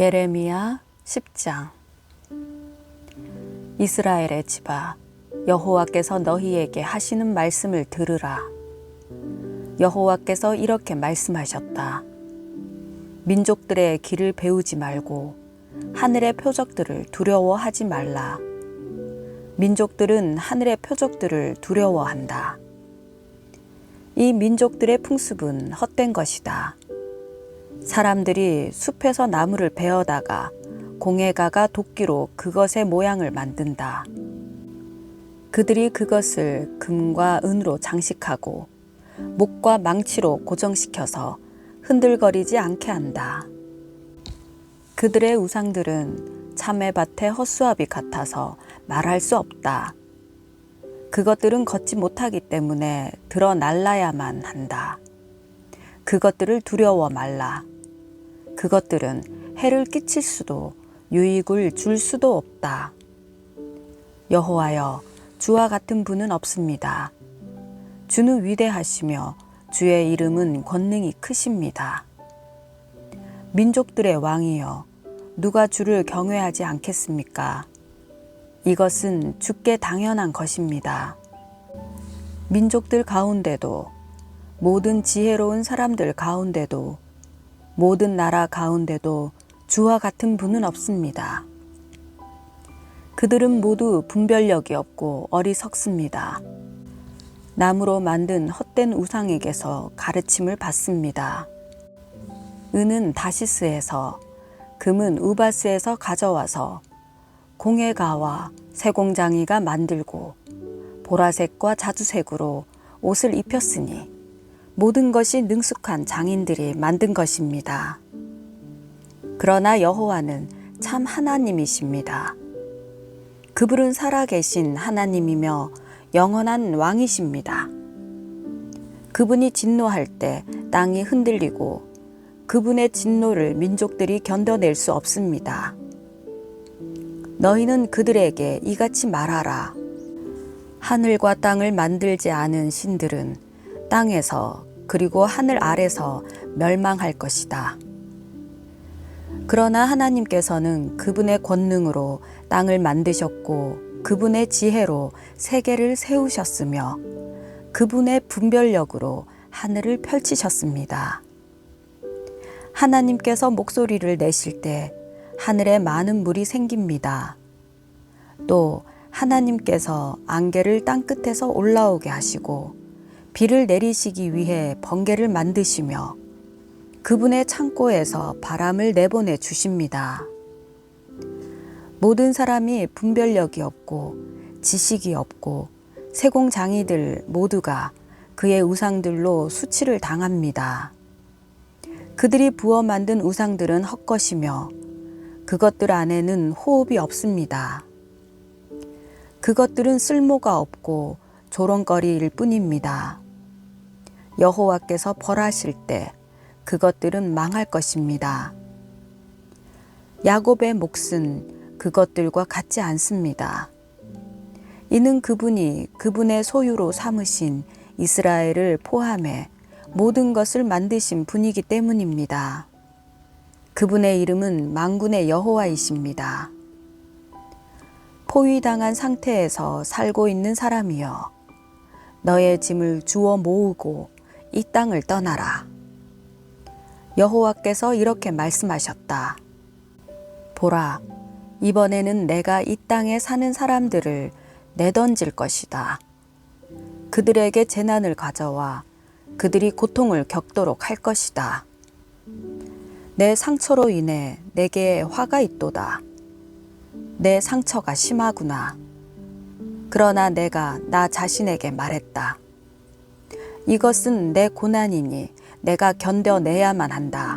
예레미야 10장. 이스라엘의 집아 여호와께서 너희에게 하시는 말씀을 들으라. 여호와께서 이렇게 말씀하셨다. 민족들의 길을 배우지 말고 하늘의 표적들을 두려워하지 말라. 민족들은 하늘의 표적들을 두려워한다. 이 민족들의 풍습은 헛된 것이다 사람들이 숲에서 나무를 베어다가 공예가가 도끼로 그것의 모양을 만든다. 그들이 그것을 금과 은으로 장식하고 목과 망치로 고정시켜서 흔들거리지 않게 한다. 그들의 우상들은 참외밭의 헛수압이 같아서 말할 수 없다. 그것들은 걷지 못하기 때문에 드러 날라야만 한다. 그것들을 두려워 말라. 그것들은 해를 끼칠 수도 유익을 줄 수도 없다. 여호와여, 주와 같은 분은 없습니다. 주는 위대하시며 주의 이름은 권능이 크십니다. 민족들의 왕이여, 누가 주를 경외하지 않겠습니까? 이것은 주께 당연한 것입니다. 민족들 가운데도 모든 지혜로운 사람들 가운데도 모든 나라 가운데도 주와 같은 분은 없습니다. 그들은 모두 분별력이 없고 어리석습니다. 나무로 만든 헛된 우상에게서 가르침을 받습니다. 은은 다시스에서, 금은 우바스에서 가져와서 공예가와 세공장이가 만들고 보라색과 자주색으로 옷을 입혔으니 모든 것이 능숙한 장인들이 만든 것입니다. 그러나 여호와는 참 하나님이십니다. 그분은 살아계신 하나님이며 영원한 왕이십니다. 그분이 진노할 때 땅이 흔들리고 그분의 진노를 민족들이 견뎌낼 수 없습니다. 너희는 그들에게 이같이 말하라. 하늘과 땅을 만들지 않은 신들은 땅에서 그리고 하늘 아래서 멸망할 것이다. 그러나 하나님께서는 그분의 권능으로 땅을 만드셨고 그분의 지혜로 세계를 세우셨으며 그분의 분별력으로 하늘을 펼치셨습니다. 하나님께서 목소리를 내실 때 하늘에 많은 물이 생깁니다. 또 하나님께서 안개를 땅 끝에서 올라오게 하시고 비를 내리시기 위해 번개를 만드시며 그분의 창고에서 바람을 내보내 주십니다. 모든 사람이 분별력이 없고 지식이 없고 세공장이들 모두가 그의 우상들로 수치를 당합니다. 그들이 부어 만든 우상들은 헛것이며 그것들 안에는 호흡이 없습니다. 그것들은 쓸모가 없고 조롱거리일 뿐입니다. 여호와께서 벌하실 때 그것들은 망할 것입니다. 야곱의 몫은 그것들과 같지 않습니다. 이는 그분이 그분의 소유로 삼으신 이스라엘을 포함해 모든 것을 만드신 분이기 때문입니다. 그분의 이름은 망군의 여호와이십니다. 포위당한 상태에서 살고 있는 사람이여, 너의 짐을 주워 모으고 이 땅을 떠나라. 여호와께서 이렇게 말씀하셨다. 보라, 이번에는 내가 이 땅에 사는 사람들을 내던질 것이다. 그들에게 재난을 가져와 그들이 고통을 겪도록 할 것이다. 내 상처로 인해 내게 화가 있도다. 내 상처가 심하구나. 그러나 내가 나 자신에게 말했다. 이것은 내 고난이니 내가 견뎌내야만 한다.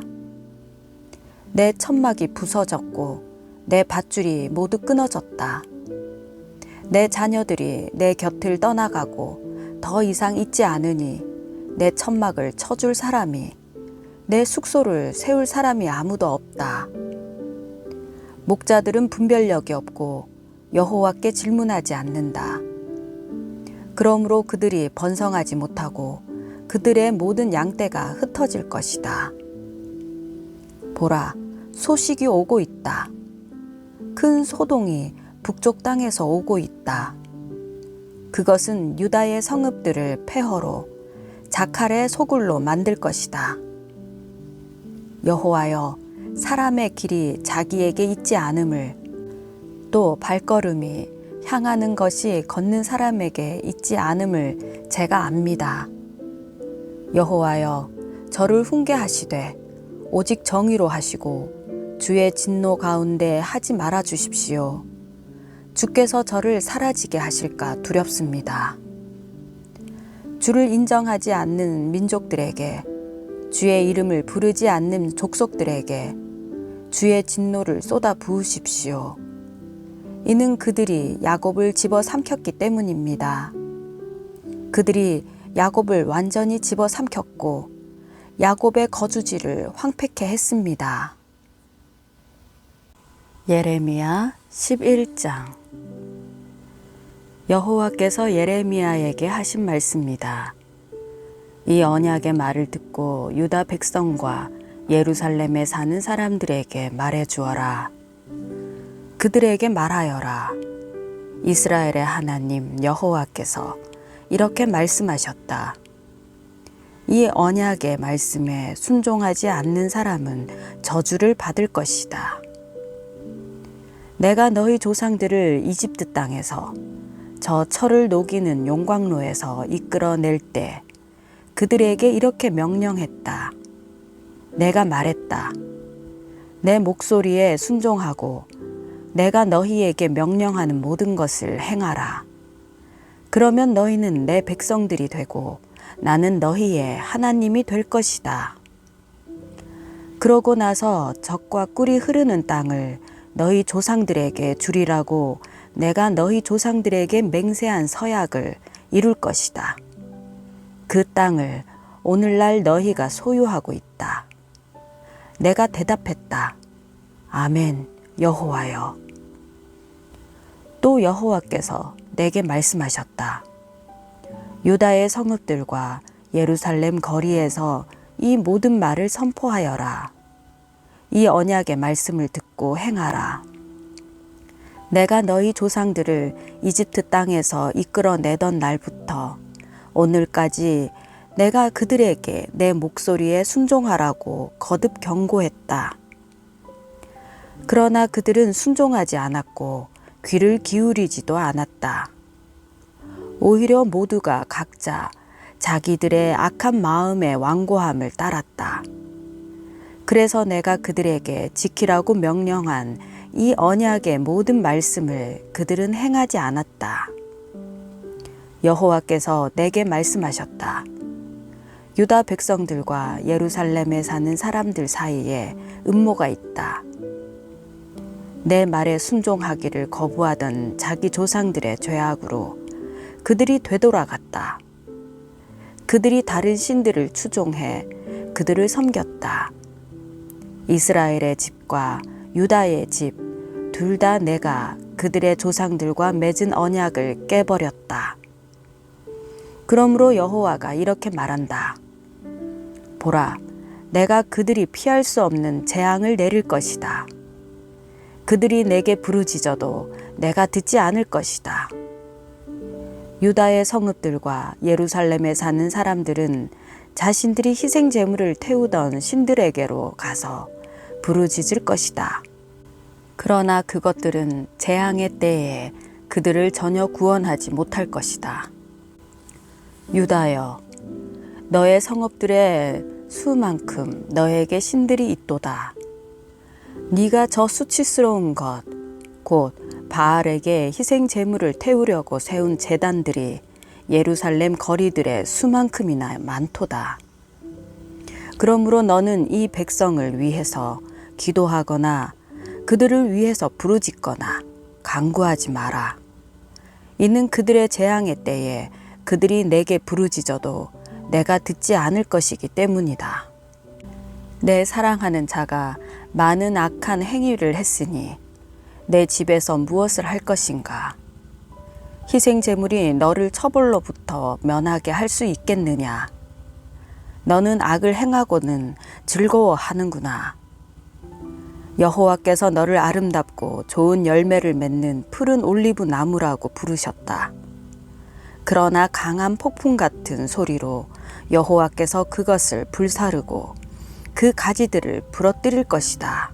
내 천막이 부서졌고 내 밧줄이 모두 끊어졌다. 내 자녀들이 내 곁을 떠나가고 더 이상 있지 않으니 내 천막을 쳐줄 사람이 내 숙소를 세울 사람이 아무도 없다. 목자들은 분별력이 없고 여호와께 질문하지 않는다. 그러므로 그들이 번성하지 못하고 그들의 모든 양떼가 흩어질 것이다. 보라, 소식이 오고 있다. 큰 소동이 북쪽 땅에서 오고 있다. 그것은 유다의 성읍들을 폐허로 자칼의 소굴로 만들 것이다. 여호와여, 사람의 길이 자기에게 있지 않음을 또 발걸음이 향하는 것이 걷는 사람에게 있지 않음을 제가 압니다. 여호와여, 저를 훈계하시되 오직 정의로 하시고 주의 진노 가운데 하지 말아 주십시오. 주께서 저를 사라지게 하실까 두렵습니다. 주를 인정하지 않는 민족들에게 주의 이름을 부르지 않는 족속들에게 주의 진노를 쏟아 부으십시오. 이는 그들이 야곱을 집어 삼켰기 때문입니다. 그들이 야곱을 완전히 집어 삼켰고 야곱의 거주지를 황폐케 했습니다. 예레미야 11장 여호와께서 예레미야에게 하신 말씀이다. 이 언약의 말을 듣고 유다 백성과 예루살렘에 사는 사람들에게 말해 주어라. 그들에게 말하여라. 이스라엘의 하나님 여호와께서 이렇게 말씀하셨다. 이 언약의 말씀에 순종하지 않는 사람은 저주를 받을 것이다. 내가 너희 조상들을 이집트 땅에서 저 철을 녹이는 용광로에서 이끌어낼 때 그들에게 이렇게 명령했다. 내가 말했다. 내 목소리에 순종하고 내가 너희에게 명령하는 모든 것을 행하라. 그러면 너희는 내 백성들이 되고 나는 너희의 하나님이 될 것이다. 그러고 나서 적과 꿀이 흐르는 땅을 너희 조상들에게 주리라고 내가 너희 조상들에게 맹세한 서약을 이룰 것이다. 그 땅을 오늘날 너희가 소유하고 있다. 내가 대답했다. 아멘, 여호와여. 또 여호와께서 내게 말씀하셨다. 유다의 성읍들과 예루살렘 거리에서 이 모든 말을 선포하여라. 이 언약의 말씀을 듣고 행하라. 내가 너희 조상들을 이집트 땅에서 이끌어내던 날부터 오늘까지 내가 그들에게 내 목소리에 순종하라고 거듭 경고했다. 그러나 그들은 순종하지 않았고 귀를 기울이지도 않았다. 오히려 모두가 각자 자기들의 악한 마음의 완고함을 따랐다. 그래서 내가 그들에게 지키라고 명령한 이 언약의 모든 말씀을 그들은 행하지 않았다. 여호와께서 내게 말씀하셨다. 유다 백성들과 예루살렘에 사는 사람들 사이에 음모가 있다. 내 말에 순종하기를 거부하던 자기 조상들의 죄악으로 그들이 되돌아갔다. 그들이 다른 신들을 추종해 그들을 섬겼다. 이스라엘의 집과 유다의 집, 둘 다 내가 그들의 조상들과 맺은 언약을 깨버렸다. 그러므로 여호와가 이렇게 말한다. 보라, 내가 그들이 피할 수 없는 재앙을 내릴 것이다. 그들이 내게 부르짖어도 내가 듣지 않을 것이다. 유다의 성읍들과 예루살렘에 사는 사람들은 자신들이 희생 제물을 태우던 신들에게로 가서 부르짖을 것이다. 그러나 그것들은 재앙의 때에 그들을 전혀 구원하지 못할 것이다. 유다여, 너의 성읍들의 수만큼 너에게 신들이 있도다. 네가 저 수치스러운 것, 곧 바알에게 희생 제물을 태우려고 세운 제단들이 예루살렘 거리들의 수만큼이나 많도다. 그러므로 너는 이 백성을 위해서 기도하거나 그들을 위해서 부르짖거나 강구하지 마라. 이는 그들의 재앙의 때에 그들이 내게 부르짖어도 내가 듣지 않을 것이기 때문이다. 내 사랑하는 자가 많은 악한 행위를 했으니 내 집에서 무엇을 할 것인가? 희생 제물이 너를 처벌로부터 면하게 할 수 있겠느냐? 너는 악을 행하고는 즐거워하는구나. 여호와께서 너를 아름답고 좋은 열매를 맺는 푸른 올리브 나무라고 부르셨다. 그러나 강한 폭풍 같은 소리로 여호와께서 그것을 불사르고 그 가지들을 부러뜨릴 것이다.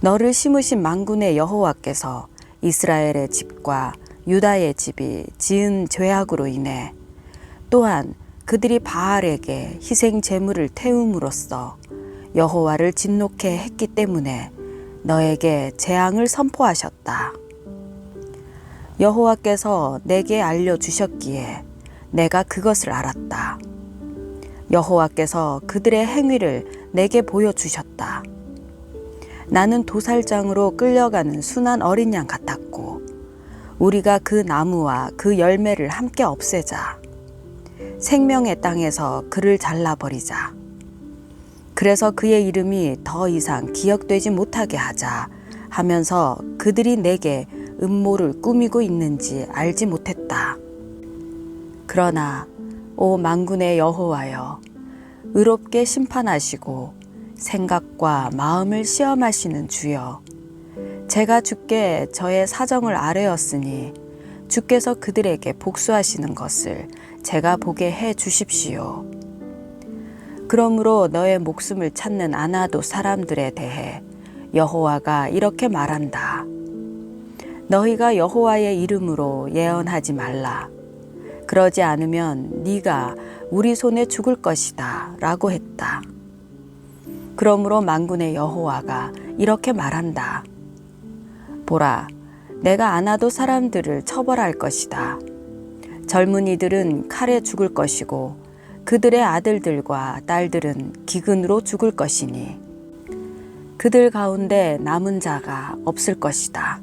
너를 심으신 만군의 여호와께서 이스라엘의 집과 유다의 집이 지은 죄악으로 인해 또한 그들이 바알에게 희생 제물을 태움으로써 여호와를 진노케 했기 때문에 너에게 재앙을 선포하셨다. 여호와께서 내게 알려 주셨기에 내가 그것을 알았다. 여호와께서 그들의 행위를 내게 보여 주셨다. 나는 도살장으로 끌려가는 순한 어린 양 같았고 우리가 그 나무와 그 열매를 함께 없애자 생명의 땅에서 그를 잘라버리자 그래서 그의 이름이 더 이상 기억되지 못하게 하자 하면서 그들이 내게 음모를 꾸미고 있는지 알지 못했다. 그러나 오 만군의 여호와여 의롭게 심판하시고 생각과 마음을 시험하시는 주여 제가 주께 저의 사정을 아뢰었으니 주께서 그들에게 복수하시는 것을 제가 보게 해 주십시오. 그러므로 너의 목숨을 찾는 아나도 사람들에 대해 여호와가 이렇게 말한다. 너희가 여호와의 이름으로 예언하지 말라. 그러지 않으면 네가 우리 손에 죽을 것이다. 라고 했다. 그러므로 만군의 여호와가 이렇게 말한다. 보라, 내가 안아도 사람들을 처벌할 것이다. 젊은이들은 칼에 죽을 것이고 그들의 아들들과 딸들은 기근으로 죽을 것이니 그들 가운데 남은 자가 없을 것이다.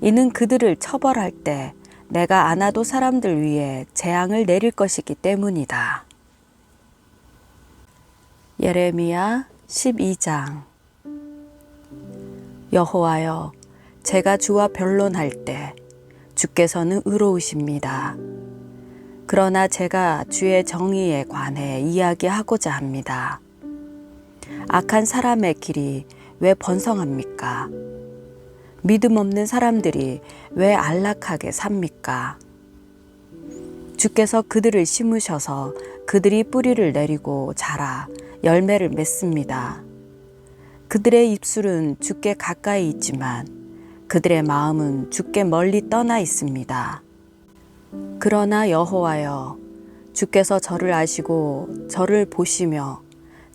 이는 그들을 처벌할 때 내가 안아도 사람들 위에 재앙을 내릴 것이기 때문이다. 예레미야 12장 여호와여 제가 주와 변론할 때 주께서는 의로우십니다. 그러나 제가 주의 정의에 관해 이야기하고자 합니다. 악한 사람의 길이 왜 번성합니까? 믿음 없는 사람들이 왜 안락하게 삽니까? 주께서 그들을 심으셔서 그들이 뿌리를 내리고 자라 열매를 맺습니다. 그들의 입술은 주께 가까이 있지만 그들의 마음은 주께 멀리 떠나 있습니다. 그러나 여호와여, 주께서 저를 아시고 저를 보시며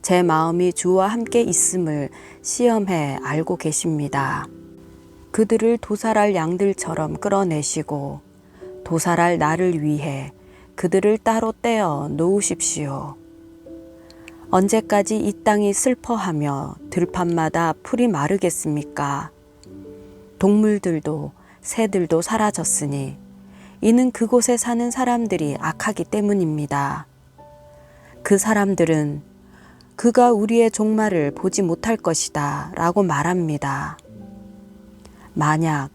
제 마음이 주와 함께 있음을 시험해 알고 계십니다. 그들을 도살할 양들처럼 끌어내시고 도살할 나를 위해 그들을 따로 떼어 놓으십시오. 언제까지 이 땅이 슬퍼하며 들판마다 풀이 마르겠습니까? 동물들도 새들도 사라졌으니 이는 그곳에 사는 사람들이 악하기 때문입니다. 그 사람들은 그가 우리의 종말을 보지 못할 것이다 라고 말합니다. 만약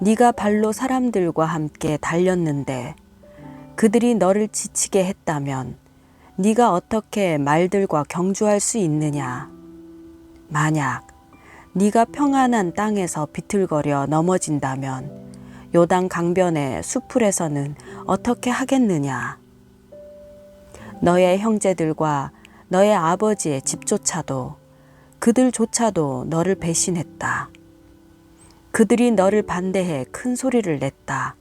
네가 발로 사람들과 함께 달렸는데 그들이 너를 지치게 했다면 네가 어떻게 말들과 경주할 수 있느냐? 만약 네가 평안한 땅에서 비틀거려 넘어진다면 요단 강변의 수풀에서는 어떻게 하겠느냐? 너의 형제들과 너의 아버지의 집조차도 그들조차도 너를 배신했다. 그들이 너를 반대해 큰 소리를 냈다.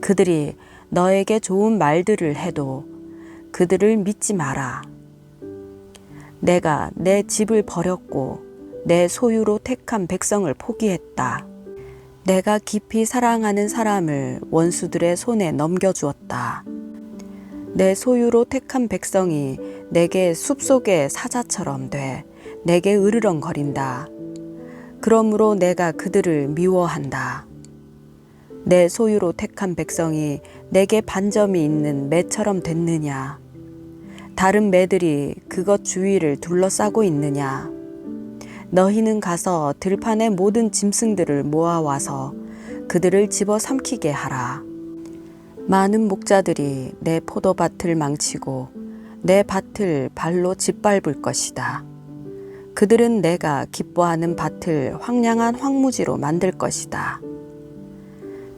그들이 너에게 좋은 말들을 해도 그들을 믿지 마라. 내가 내 집을 버렸고 내 소유로 택한 백성을 포기했다. 내가 깊이 사랑하는 사람을 원수들의 손에 넘겨주었다. 내 소유로 택한 백성이 내게 숲속의 사자처럼 돼 내게 으르렁거린다. 그러므로 내가 그들을 미워한다. 내 소유로 택한 백성이 내게 반점이 있는 매처럼 됐느냐? 다른 매들이 그것 주위를 둘러싸고 있느냐? 너희는 가서 들판의 모든 짐승들을 모아와서 그들을 집어 삼키게 하라. 많은 목자들이 내 포도밭을 망치고 내 밭을 발로 짓밟을 것이다. 그들은 내가 기뻐하는 밭을 황량한 황무지로 만들 것이다.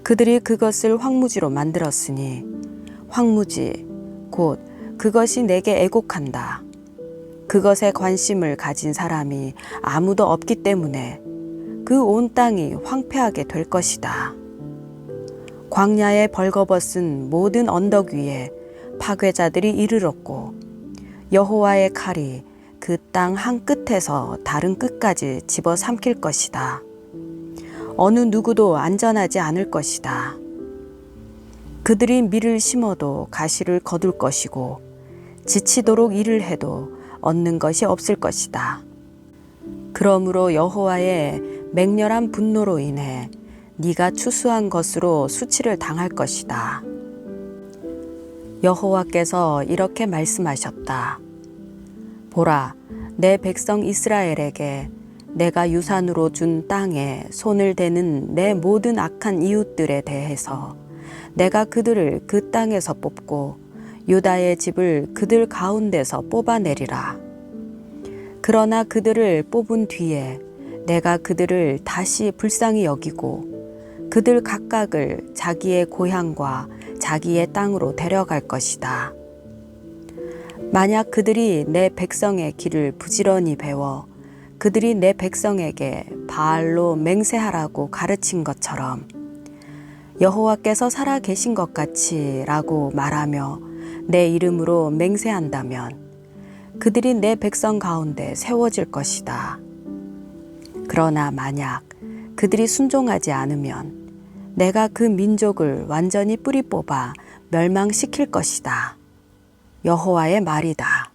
그들이 그것을 황무지로 만들었으니 황무지 곧 그것이 내게 애곡한다. 그것에 관심을 가진 사람이 아무도 없기 때문에 그 온 땅이 황폐하게 될 것이다. 광야에 벌거벗은 모든 언덕 위에 파괴자들이 이르렀고 여호와의 칼이 그 땅 한 끝에서 다른 끝까지 집어 삼킬 것이다. 어느 누구도 안전하지 않을 것이다. 그들이 밀을 심어도 가시를 거둘 것이고 지치도록 일을 해도 얻는 것이 없을 것이다. 그러므로 여호와의 맹렬한 분노로 인해 네가 추수한 것으로 수치를 당할 것이다. 여호와께서 이렇게 말씀하셨다. 보라, 내 백성 이스라엘에게 내가 유산으로 준 땅에 손을 대는 내 모든 악한 이웃들에 대해서 내가 그들을 그 땅에서 뽑고 유다의 집을 그들 가운데서 뽑아내리라. 그러나 그들을 뽑은 뒤에 내가 그들을 다시 불쌍히 여기고 그들 각각을 자기의 고향과 자기의 땅으로 데려갈 것이다. 만약 그들이 내 백성의 길을 부지런히 배워 그들이 내 백성에게 바알로 맹세하라고 가르친 것처럼 여호와께서 살아 계신 것 같이라고 말하며 내 이름으로 맹세한다면 그들이 내 백성 가운데 세워질 것이다. 그러나 만약 그들이 순종하지 않으면 내가 그 민족을 완전히 뿌리 뽑아 멸망시킬 것이다. 여호와의 말이다.